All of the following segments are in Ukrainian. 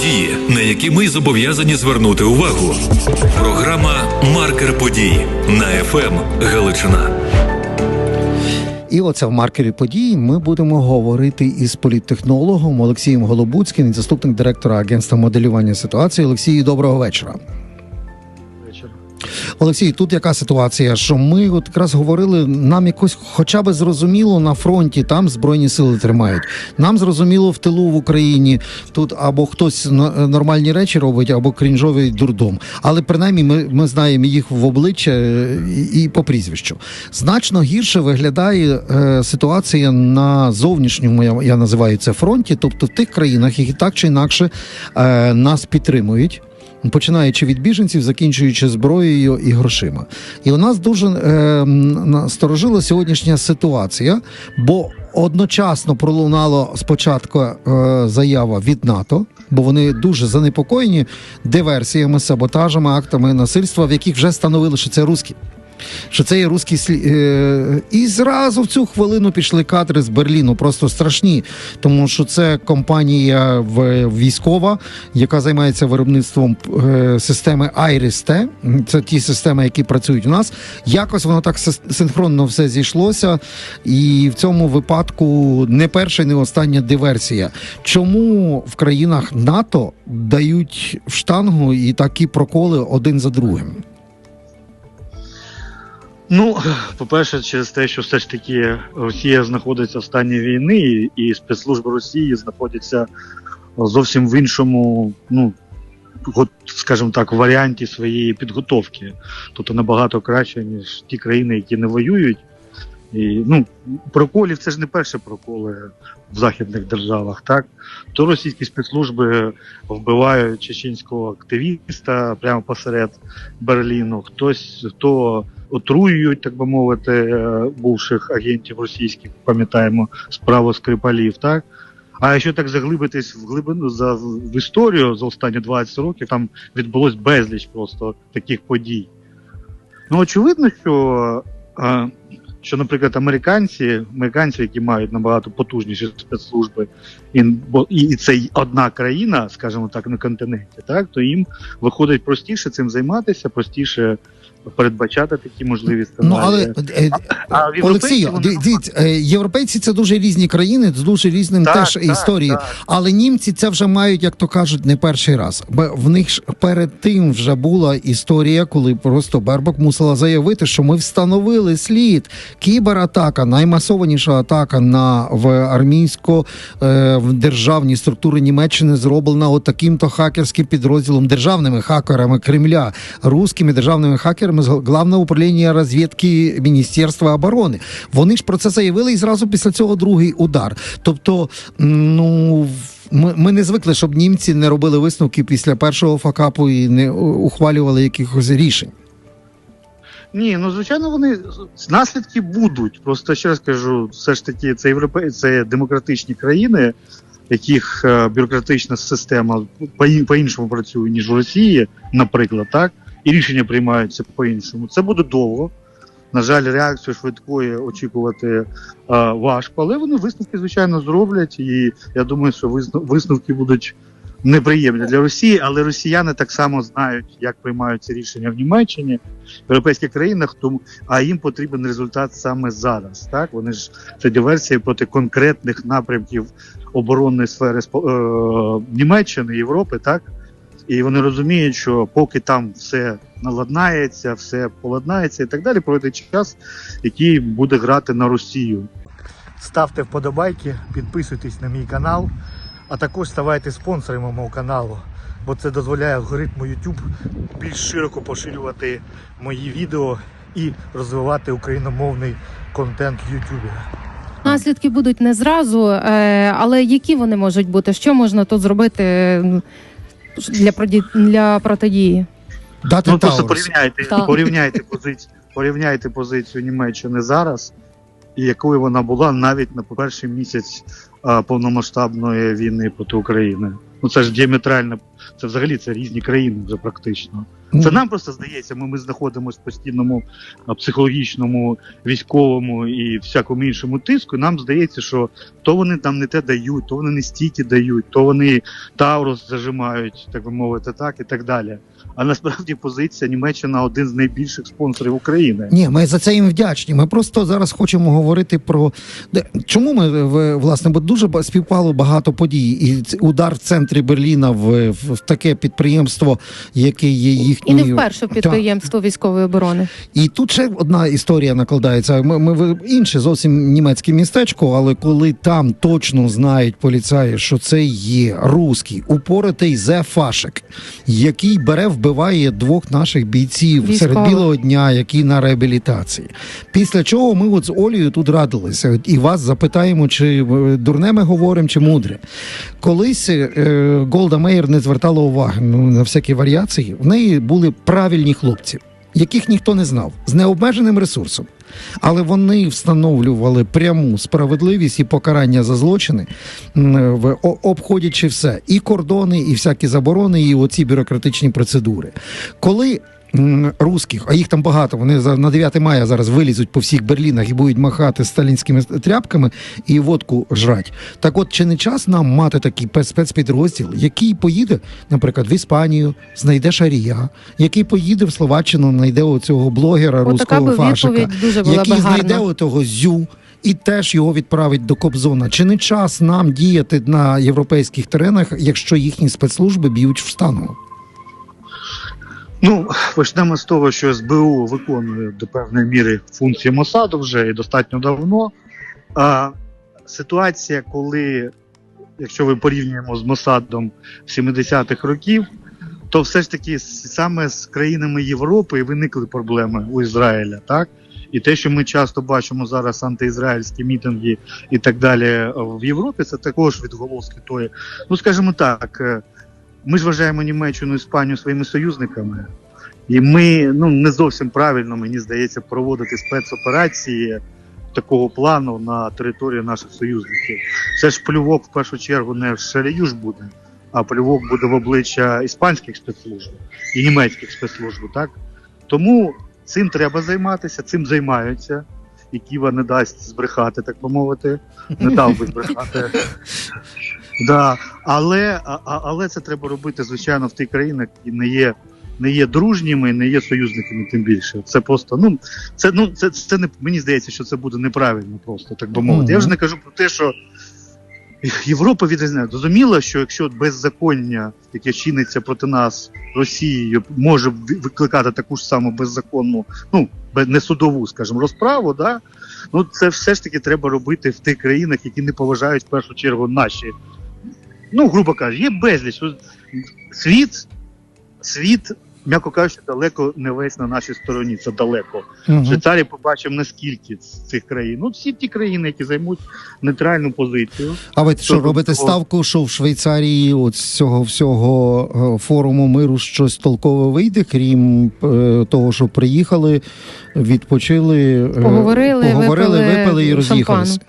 Події, на які ми зобов'язані звернути увагу. Програма Маркер подій на ФМ Галичина. І оце в маркері подій ми будемо говорити із політтехнологом Олексієм Голобуцьким, заступник директора агентства моделювання ситуації. Олексію, доброго вечора. Олексій, тут яка ситуація? Що ми от якраз говорили, нам якось хоча б зрозуміло на фронті, там збройні сили тримають. Нам зрозуміло в тилу в Україні тут або хтось нормальні речі робить, або крінжовий дурдом. Але принаймні ми, ми знаємо їх в обличчя е, і, і по прізвищу. Значно гірше виглядає е, ситуація на зовнішньому, я, я називаю це фронті, тобто в тих країнах, які так чи інакше е, нас підтримують починаючи від біженців, закінчуючи зброєю і грошима. І у нас дуже е, насторожила сьогоднішня ситуація, бо одночасно пролунало спочатку е, заява від НАТО. Бо вони дуже занепокоєні диверсіями, саботажами, актами насильства, в яких вже становили, що це русські. Що це є русські слі... е, І зразу в цю хвилину пішли кадри з Берліну, просто страшні, тому що це компанія військова, яка займається виробництвом е, системи IRIS-T. Це ті системи, які працюють у нас. Якось воно так синхронно все зійшлося, і в цьому випадку не перша, не остання диверсія. Чому в країнах НАТО дають в штангу і такі проколи один за другим? Ну, по-перше, через те, що все ж таки Росія знаходиться в стані війни, і, спецслужби Росії знаходяться зовсім в іншому, ну скажімо так, варіанті своєї підготовки. Тобто набагато краще, ніж ті країни, які не воюють. І, ну, проколів це ж не перші проколи в західних державах, так? То російські спецслужби вбивають чеченського активіста прямо посеред Берліну, хтось хто отруюють, так би мовити, е, бувших агентів російських, пам'ятаємо справу Скрипалів, так? А якщо так заглибитись в глибину за в історію за останні 20 років, там відбулось безліч просто таких подій. Ну, очевидно, що, е, що наприклад, американці, американці, які мають набагато потужніші спецслужби, і, бо і, це одна країна, скажімо так, на континенті, так, то їм виходить простіше цим займатися, простіше передбачати такі можливі Ну але сценарії. е, А в європейці Олексію, вони- дивіться, е, європейці це дуже різні країни з дуже різним Так, теж так, історією. так. Але німці це вже мають, як то кажуть, не перший раз. Бо в них ж перед тим вже була історія, коли просто Бербок мусила заявити, що ми встановили слід. Кібератака, наймасованіша атака на в армійсько е, в державні структури Німеччини зроблена от таким-то хакерським підрозділом, державними хакерами Кремля, русскими державними хакерами з Главного управління розвідки Міністерства оборони. Вони ж про це заявили і зразу після цього другий удар. Тобто, ну. Ми, ми не звикли, щоб німці не робили висновки після першого факапу і не ухвалювали якихось рішень. Ні, ну звичайно, вони наслідки будуть. Просто ще раз кажу, все ж таки, це європей, це демократичні країни, яких е, бюрократична система по- по-іншому працює, ніж у Росії, наприклад, так, і рішення приймаються по-іншому. Це буде довго. На жаль, реакцію швидкої очікувати е, важко, але вони висновки, звичайно, зроблять. І я думаю, що висновки будуть неприємні для Росії, але росіяни так само знають, як приймаються рішення в Німеччині, в європейських країнах, тому а їм потрібен результат саме зараз. Так вони ж це диверсія проти конкретних напрямків оборонної сфери е, Німеччини, Європи, так. І вони розуміють, що поки там все наладнається, все поладнається і так далі, пройде час, який буде грати на Росію. Ставте вподобайки, підписуйтесь на мій канал, а також ставайте спонсорами мого каналу, бо це дозволяє алгоритму YouTube більш широко поширювати мої відео і розвивати україномовний контент в YouTube. Наслідки будуть не зразу, е, але які вони можуть бути? Що можна тут зробити для проді- для протидії? Дати Ну просто порівняйте, порівняйте позицію, порівняйте позицію Німеччини зараз і якою вона була навіть на перший місяць а, повномасштабної війни проти України. Ну це ж діаметрально, це взагалі це різні країни вже практично. Це нам просто здається, ми, ми знаходимося в постійному психологічному, військовому і всякому іншому тиску. Нам здається, що то вони там не те дають, то вони не стільки дають, то вони Таурус зажимають, так би мовити, так і так далі. А насправді позиція Німеччина один з найбільших спонсорів України. Ні, ми за це їм вдячні. Ми просто зараз хочемо говорити про де- чому ми власне, бо дуже співпало багато подій, і удар в центрі Берліна в, в, в таке підприємство, яке є І не вперше підприємство військової оборони. І тут ще одна історія накладається. Ми, ми в- інше зовсім німецьке містечко, але коли там точно знають поліцаї, що це є руський упоротий зе фашик, який бере, вбиває двох наших бійців Військових. серед білого дня, які на реабілітації. Після чого ми от з Олею тут радилися і вас запитаємо, чи е, дурне ми говоримо, чи мудре. Колись е, Голда Мейер не звертала уваги ну, на всякі варіації. В неї були правильні хлопці яких ніхто не знав, з необмеженим ресурсом. Але вони встановлювали пряму справедливість і покарання за злочини, обходячи все, і кордони, і всякі заборони, і оці бюрократичні процедури. Коли русських, а їх там багато, вони за на 9 мая зараз вилізуть по всіх Берлінах і будуть махати сталінськими тряпками і водку жрать. Так от чи не час нам мати такий спецпідрозділ, який поїде, наприклад, в Іспанію, знайде Шарія, який поїде в Словаччину, знайде оцього блогера Отака руського фашика, який знайде отого зю. І теж його відправить до Кобзона. Чи не час нам діяти на європейських теренах, якщо їхні спецслужби б'ють в стану? Ну, почнемо з того, що СБУ виконує до певної міри функції Мосаду вже і достатньо давно. А ситуація, коли, якщо ви порівнюємо з Мосадом 70-х років, то все ж таки саме з країнами Європи виникли проблеми у Ізраїля, так? І те, що ми часто бачимо зараз антиізраїльські мітинги і так далі в Європі, це також відголоски тої. Ну, скажімо так, е, ми ж вважаємо Німеччину і Іспанію своїми союзниками, і ми ну не зовсім правильно, мені здається, проводити спецоперації такого плану на території наших союзників. Це ж плювок в першу чергу не в шарію ж буде, а плювок буде в обличчя іспанських спецслужб і німецьких спецслужб. Так тому цим треба займатися, цим займаються. І Ківа не дасть збрехати, так би мовити, не дав би збрехати. Да. Але, а, але це треба робити, звичайно, в тих країнах, які не є, не є дружніми, не є союзниками, тим більше. Це просто, ну, це, ну, це, це не, мені здається, що це буде неправильно просто, так би мовити. Я вже не кажу про те, що Європа відрізняє. Зрозуміло, що якщо беззаконня, яке чиниться проти нас Росією, може ви- викликати таку ж саму беззаконну, ну, не судову, скажімо, розправу, да? ну це все ж таки треба робити в тих країнах, які не поважають в першу чергу наші. Ну, грубо кажучи, є безліч. Світ, світ, м'яко кажучи, далеко не весь на нашій стороні. Це далеко. В Мгм. Швейцарії побачимо наскільки з цих країн. Ну, всі ті країни, які займуть нейтральну позицію. А ви що Тобто робите того- ставку, що в Швейцарії от з цього всього е, форуму миру щось толкове вийде, крім е, того, що приїхали, відпочили, е, Поговорили, поговорили випили випили і роз'їхалися.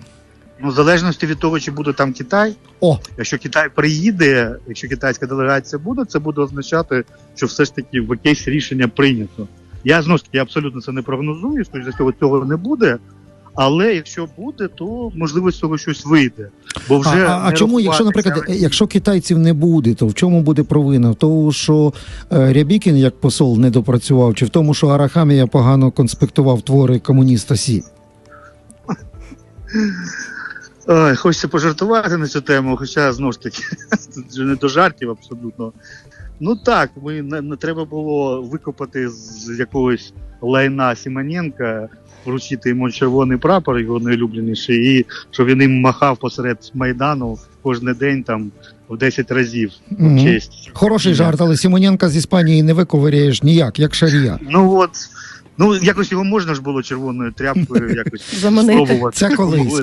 Ну, в залежності від того, чи буде там Китай. О, Якщо Китай приїде, якщо китайська делегація буде, це буде означати, що все ж таки в якесь рішення прийнято. Я знову ж таки абсолютно це не прогнозую, за всього цього не буде. Але якщо буде, то можливо з цього щось вийде. Бо вже а, а, а чому, якщо, наприклад, якщо китайців не буде, то в чому буде провина? В тому, що е, Рябікін як посол не допрацював, чи в тому, що Арахамія погано конспектував твори комуніста Сі? Ой, хочеться пожартувати на цю тему, хоча знову ж таки вже не до жартів абсолютно. Ну так, ми не, не треба було викопати з якогось лайна Сімоненка, вручити йому червоний прапор, його найулюбленіший, і щоб він їм махав посеред майдану кожен день там в 10 разів. в Мгм. Честь. Хороший жарт, але Симоненка з Іспанії не виковиряєш ніяк, як шарія. Ну от Ну, якось його можна ж було червоною тряпкою якось Заманити. спробувати. Це колись.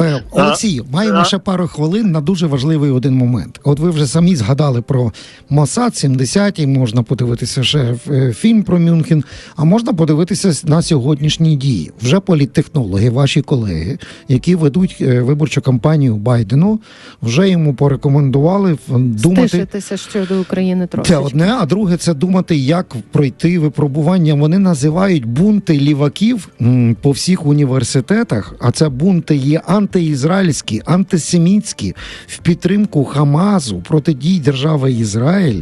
Е, Олексій, маємо а- ще пару хвилин на дуже важливий один момент. От ви вже самі згадали про Мосад 70-ті, можна подивитися ще е, фільм про Мюнхен, а можна подивитися на сьогоднішні дії. Вже політтехнологи, ваші колеги, які ведуть е, виборчу кампанію Байдену, вже йому порекомендували думати. Стишитися щодо України Це одне, а друге це думати, як пройти випробування. Вони називають бунти ліваків по всіх університетах. А це бунти є антиізраїльські, антисемітські в підтримку Хамазу протидії держави Ізраїль.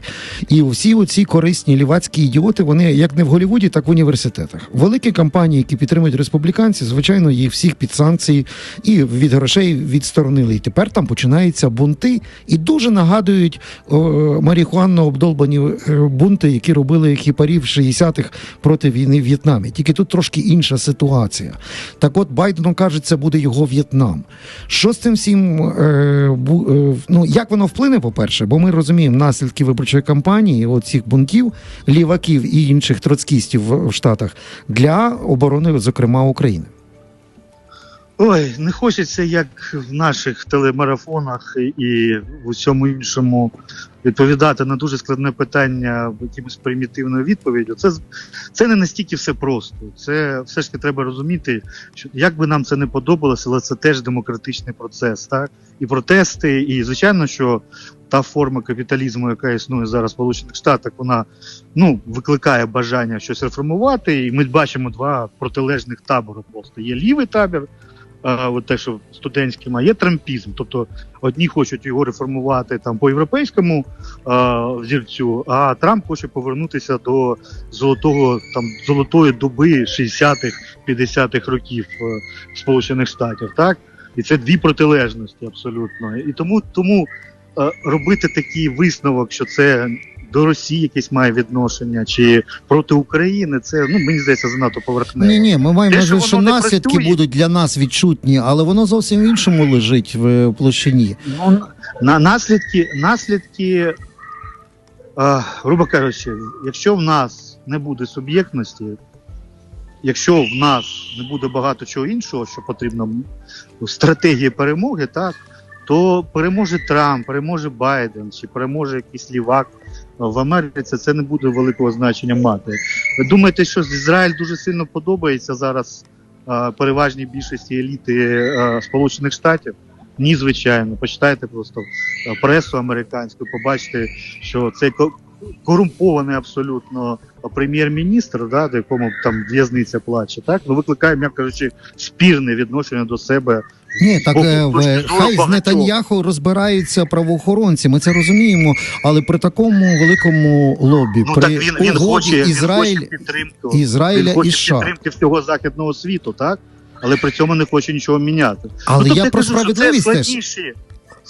І всі оці корисні лівацькі ідіоти, вони як не в Голлівуді, так в університетах. Великі компанії, які підтримують республіканці, звичайно, їх всіх під санкції і від грошей відсторонили. І тепер там починаються бунти і дуже нагадують о, марихуанно обдолбані е, бунти, які робили хіпарі в 60-х проти війни в В'єтнамі. Тільки тут трошки інша ситуація. Так от Байдену кажуть, це буде його В'єтнам. Що з цим всім е, бу, е, ну як воно вплине, по-перше, бо ми розуміємо наслідки виборчої кампанії, оцих бунтів, ліваків і інших троцкістів в Штатах для оборони, зокрема України. Ой, не хочеться, як в наших телемарафонах і в усьому іншому відповідати на дуже складне питання якимось примітивною відповіддю. Це, це не настільки все просто. Це все ж таки треба розуміти, що як би нам це не подобалося, але це теж демократичний процес, так? І протести, і звичайно, що та форма капіталізму, яка існує зараз в Сполучених Штатах, вона ну, викликає бажання щось реформувати. І ми бачимо два протилежних табори. Просто є лівий табір, а, от те, що студентським, а є трампізм. Тобто одні хочуть його реформувати там по європейському а, взірцю, а Трамп хоче повернутися до золотого там золотої доби 60-х, 50-х років е, Сполучених Штатів. Так і це дві протилежності абсолютно. І тому тому е, робити такий висновок, що це. До Росії якесь має відношення чи проти України, це ну мені здається занадто поверхнево. Ні, ні, ми маємо що що наслідки працює. будуть для нас відчутні, але воно зовсім в іншому лежить в площині. Ну, на наслідки, наслідки, е, грубо кажучи, якщо в нас не буде суб'єктності, якщо в нас не буде багато чого іншого, що потрібно в стратегії перемоги, так, то переможе Трамп, переможе Байден, чи переможе якийсь лівак в Америці, це не буде великого значення мати. Ви думаєте, що Ізраїль дуже сильно подобається зараз е, переважній більшості еліти е, Сполучених Штатів? Ні, звичайно. Почитайте просто пресу американську, побачите, що цей корумпований абсолютно прем'єр-міністр, да, до якому там в'язниця плаче, так ну викликає, м'яко кажучи, спірне відношення до себе. Ні, так е, в- хай з. Нетаньяху розбираються правоохоронці. Ми це розуміємо, але при такому великому лобі, Ну при так він, він хоче, Ізраїль, він хоче підтримку. Ізраїля він хоче і США. підтримки всього західного світу, так? Але при цьому не хоче нічого міняти. Але тобто я про справедливість теж.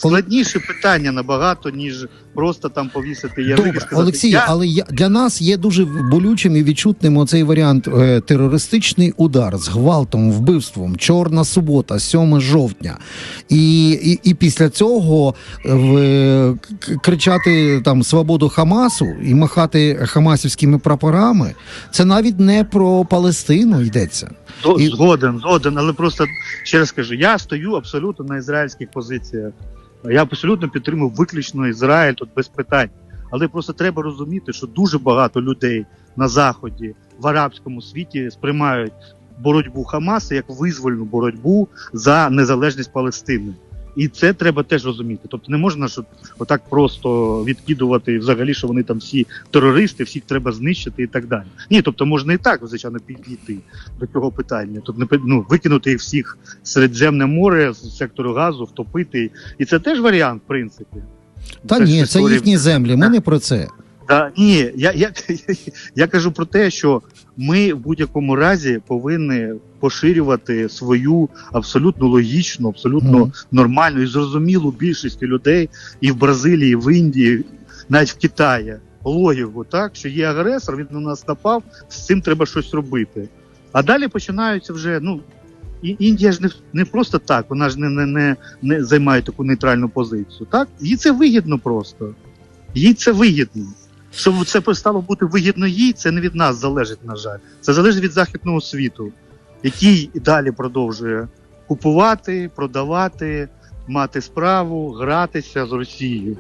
Складніші питання набагато, ніж просто там повісити ярлик і сказати, Олексій, я але я, для нас є дуже болючим і відчутним оцей варіант е, терористичний удар з гвалтом, вбивством, чорна субота, 7 жовтня. І, і, і після цього е, в, кричати там свободу Хамасу і махати хамасівськими прапорами. Це навіть не про Палестину йдеться. До- І- Згоден, згоден, але просто ще раз кажу, я стою абсолютно на ізраїльських позиціях. Я абсолютно підтримую виключно Ізраїль тут без питань. Але просто треба розуміти, що дуже багато людей на заході в арабському світі сприймають боротьбу Хамаса як визвольну боротьбу за незалежність Палестини. І це треба теж розуміти. Тобто не можна щоб отак просто відкидувати взагалі, що вони там всі терористи, всіх треба знищити і так далі. Ні, тобто можна і так, звичайно, підійти до цього питання. Тобто ну, викинути їх всіх Середземне море з сектору газу, втопити. І це теж варіант, в принципі. Та Це ні, це історія- їхні землі. Ми не про це. Да, ні, я, я, я кажу про те, що ми в будь-якому разі повинні поширювати свою абсолютно логічну, абсолютно Мгм. нормальну і зрозумілу більшості людей і в Бразилії, і в Індії, навіть в Китаї логіку, так що є агресор, він на нас напав, з цим треба щось робити. А далі починаються вже ну. І Індія ж не, не просто так, вона ж не, не, не, не займає таку нейтральну позицію. Так? Їй це вигідно просто. Їй це вигідно. Щоб це перестало бути вигідно їй, це не від нас залежить, на жаль. Це залежить від західного світу, який і далі продовжує купувати, продавати, мати справу, гратися з Росією.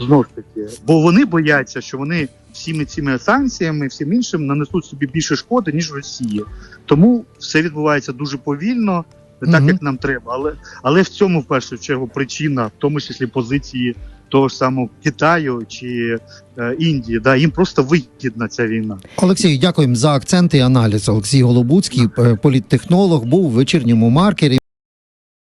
Знову ж таки, бо вони бояться, що вони всіми цими санкціями, всім іншим нанесуть собі більше шкоди, ніж Росії. Тому все відбувається дуже повільно, не так Мгм. як нам треба. Але, але в цьому в першу чергу причина, в тому числі позиції того ж самого Китаю чи е, Індії. Да, їм просто вигідна ця війна. Олексій, дякуємо за акценти і аналіз. Олексій Голобуцький, е, політтехнолог, був в вечірньому маркері.